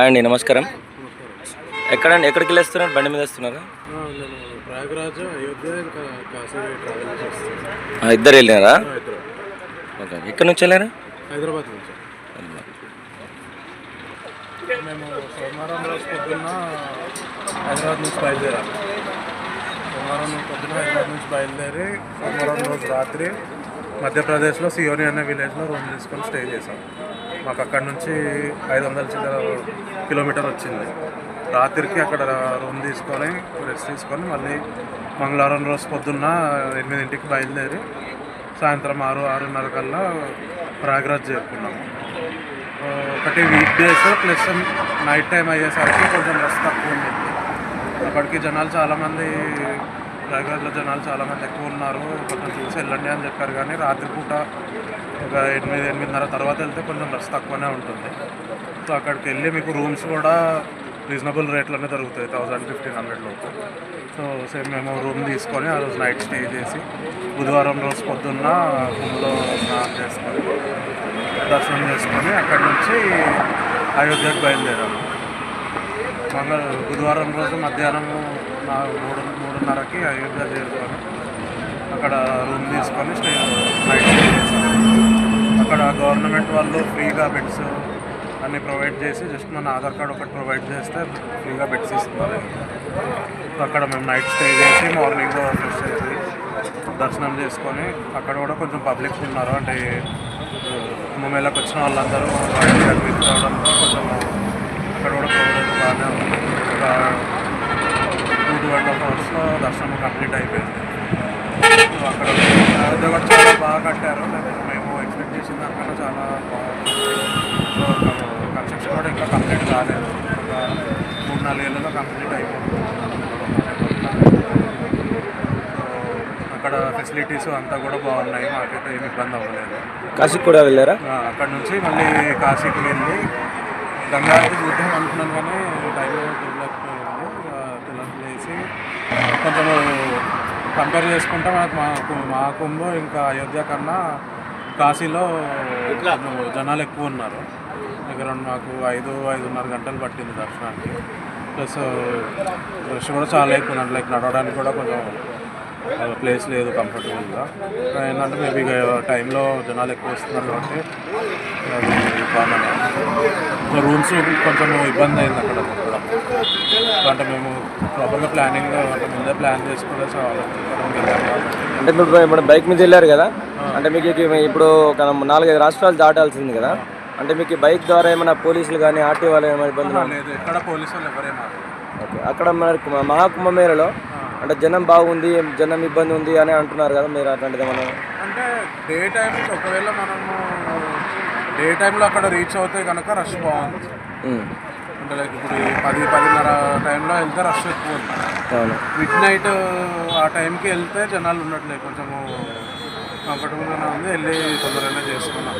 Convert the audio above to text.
అండి నమస్కారం. ఎక్కడండి ఎక్కడికి వెళ్ళేస్తున్నారు? బండి మీద వస్తున్నారా? ప్రయాగరాజ్ అయోధ్య ఇంకా కాశీ ట్రావెల్ చేస్తున్నాను. ఆ, ఇద్దరు వెళ్ళినారా? హైదరాబాద్ ఓకే ఎక్కడి నుంచి వెళ్ళారా? హైదరాబాద్ నుంచి. మేము సోమవారం రోజు పొద్దున్న హైదరాబాద్ నుంచి బయలుదేరాము సోమవారం రోజు పొద్దున్న హైదరాబాద్ నుంచి బయలుదేరి సోమవారం రోజు రాత్రి మధ్యప్రదేశ్లో సియోని అనే విలేజ్లో రూమ్ తీసుకొని స్టే చేసాం మాకు అక్కడ నుంచి ఐదు వందల చిల్లర కిలోమీటర్ వచ్చింది. రాత్రికి అక్కడ రూమ్ తీసుకొని రెస్ట్ తీసుకొని మళ్ళీ మంగళవారం రోజు పొద్దున్న ఎనిమిదింటికి బయలుదేరి సాయంత్రం ఆరు ఆరున్నర కల్లా ప్రయాగ్రాజ్ చేరుకున్నాము ఒకటి week days plus night time అయ్యేసరికి కొంచెం రష్ తక్కువ ఉంది అప్పటికి జనాలు చాలామంది ప్రయాగ్రాజ్లో జనాలు చాలామంది ఎక్కువ ఉన్నారు. కొంచెం చూసి వెళ్ళండి అని చెప్పారు కానీ రాత్రిపూట ఒక ఎనిమిది ఎనిమిదిన్నర తర్వాత వెళ్తే కొంచెం రష్ తక్కువనే ఉంటుంది. సో అక్కడికి వెళ్ళి మీకు రూమ్స్ కూడా రీజనబుల్ రేట్లోనే దొరుకుతాయి థౌజండ్ ఫిఫ్టీన్ హండ్రెడ్ లోపు. సో సేమ్ మేము రూమ్ తీసుకొని ఆ రోజు నైట్ స్టే చేసి బుధవారం రోజు పొద్దున్న రూమ్లో స్నానం చేసుకొని దర్శనం చేసుకొని అక్కడి నుంచి అయోధ్యకు బయలుదేరాము. మంగళ బుధవారం రోజు మధ్యాహ్నం మూడు మూడున్నరకి అయోధ్య చేరుకొని అక్కడ రూమ్ తీసుకొని స్టే నైట్ స్టే అక్కడ గవర్నమెంట్ వాళ్ళు ఫ్రీగా బెడ్స్ అన్ని ప్రొవైడ్ చేసి జస్ట్ మన ఆధార్ కార్డ్ ఒకటి ప్రొవైడ్ చేస్తే ఫ్రీగా బెడ్స్ ఇస్తున్నారు. అక్కడ మేము నైట్ స్టే చేసి మార్నింగ్ ఫ్రెష్ చేసి దర్శనం చేసుకొని అక్కడ కూడా కొంచెం పబ్లిక్ ఉన్నారు. అంటే కుంభమేళకు వచ్చిన వాళ్ళందరూ అయోధ్యకు కొంచెం అక్కడ కూడా బాగానే ఉంది. అండ్ హాఫ్ అవర్స్లో దర్శనం కంప్లీట్ అయిపోయింది. సో అక్కడ అయోధ్య కూడా చాలా బాగా కట్టారు. మేము- మేము ఎక్స్పెక్ట్ చేసిన దానికన్నా చాలా బాగుంది. సో కన్స్ట్రక్షన్ కూడా ఇంకా కంప్లీట్ కాలేదు. ఒక మూడు నాలుగు ఏళ్ళలో కంప్లీట్ అయిపోతుంది సో అక్కడ ఫెసిలిటీస్ అంతా కూడా బాగున్నాయి. మాకైతే ఏమి ఇబ్బంది అవ్వలేదు. కాశీకి కూడా వెళ్ళారా? అక్కడ నుంచి మళ్ళీ కాశీకి వెళ్ళి గంగారతి చూద్దాం అనుకున్నాను కానీ టైం కుదరలేకపోయింది పిల్లలు చేసి కొంచెం కంపేర్ చేసుకుంటే మనకు మా కు- మా కుంభ ఇంకా అయోధ్య కన్నా కాశీలో జనాలు ఎక్కువ ఉన్నారు. దగ్గర మాకు ఐదు ఐదున్నర గంటలు పట్టింది దర్శనానికి. ప్లస్ రష్ కూడా చాలా ఎక్కువ లైక్ నడవడానికి కూడా కొంచెం ప్లేస్ లేదు కంఫర్టబుల్గా ఏంటంటే మేబీ టైంలో జనాలు ఎక్కువ వస్తున్నారు కాబట్టి సో రూమ్స్ కొంచెం ఇబ్బంది అయింది అక్కడ అంటే మేము ప్రాపర్గా ప్లానింగ్ అంటే ముందే ప్లాన్ చేసుకుంటే చాలా అంటే ఇప్పుడు ఇప్పుడు బైక్ మీద వెళ్ళారు కదా? అంటే మీకు ఇప్పుడు నాలుగైదు రాష్ట్రాలు దాటాల్సింది కదా? అంటే మీకు బైక్ ద్వారా ఏమైనా పోలీసులు కానీ ఆర్టీ వాళ్ళు ఏమైనా ఇబ్బంది లేదు ఎక్కడ పోలీసు వాళ్ళు ఎవరే మాకు ఓకే అక్కడ మన మహాకుంభమేళలో అంటే జనం బాగుంది జనం ఇబ్బంది ఉంది అని అంటున్నారు కదా మీరు అట్లాంటిది మనం అంటే డే టైం ఒకవేళ మనము డే టైంలో అక్కడ రీచ్ అవుతే కనుక రష్ బాగుంది. అంటే లైక్ ఇప్పుడు పది పదిన్నర టైంలో వెళ్తే రష్ ఎక్కువ అవును. మిడ్ నైట్ ఆ టైంకి వెళ్తే జనాలు ఉండట్లేదు. కొంచెము కంఫర్టబుల్గానే ఉంది. వెళ్ళి తొందరగానే చేసుకున్నాం.